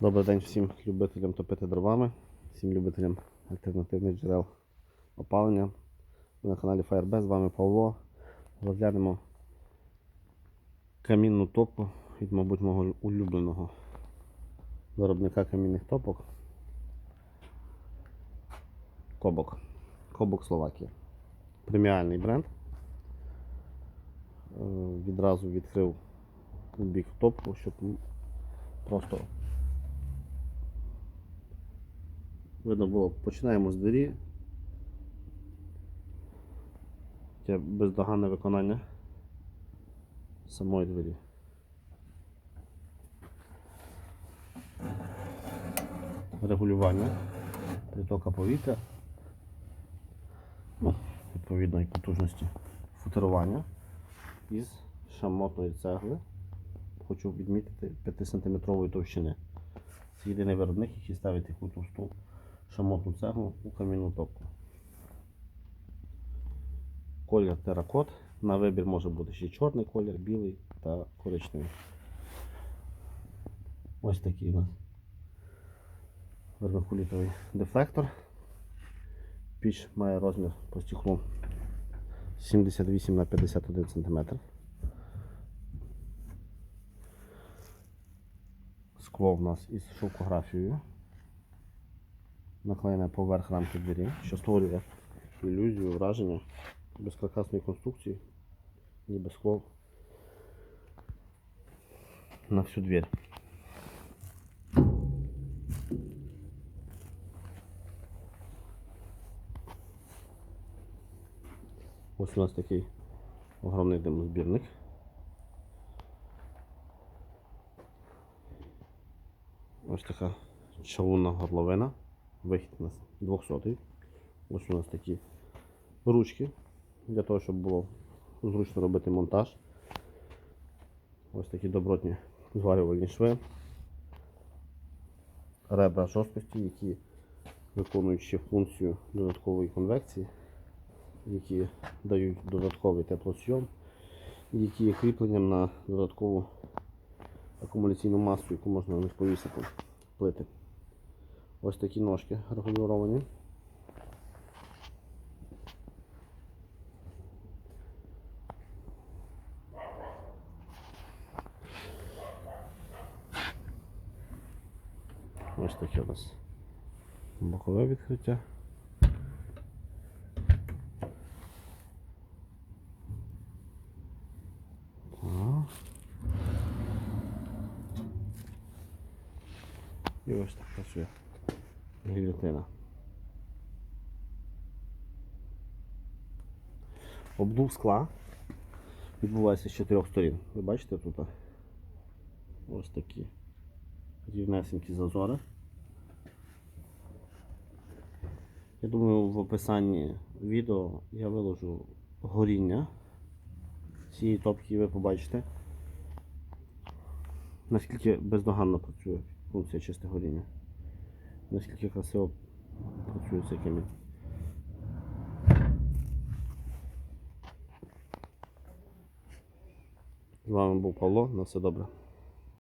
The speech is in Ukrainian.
Добрий день всім любителям топити дровами, всім любителям альтернативних джерел опалення. Ми на каналі FireBest, з вами Павло. Розглянемо камінну топку від, мабуть, мого улюбленого виробника камінних топок. Кобок. Кобок Словакія. Преміальний бренд. Е, Відразу відкрив бік топку, щоб просто Видно було, починаємо з двері. Таке бездоганне виконання самої двері. Регулювання притока повітря, ну, відповідної потужності футерування із шамотної цегли. Хочу відмітити 5-сантиметрової товщини. Це єдиний виробник, який ставить таку товсту шамотну цеглу у камінну топку. Колір теракот. На вибір може бути ще чорний колір, білий та коричневий. Ось такий у нас вермикулітовий дефлектор. Піч має розмір по стеклу 78 на 51 см. Скло в нас із шовкографією наклеєне поверх рамки двері, що створює ілюзію, враження безкаркасної конструкції, ніби скло на всю двір. Ось у нас такий огромний димозбірник. Ось така чавунна горловина. Вихід у нас 200. Ось у нас такі ручки для того, щоб було зручно робити монтаж. Ось такі добротні зварювальні шви. Ребра жорсткості, які виконують ще функцію додаткової конвекції, які дають додатковий теплосйом, які є кріпленням на додаткову акумуляційну масу, яку можна на них повісити плити. Ось такі ножки регулювання. Ось таке у нас бокове відкриття. І ось так працює гільотина. Обдув скла відбувається з чотирьох сторін. Ви бачите тут ось такі рівнесенькі зазори. Я думаю, в описанні відео я виложу горіння цієї топки ви побачите, наскільки бездоганно працює функція чисте горіння. Наскільки красиво цей камінь. З вами був Павло. На все добре.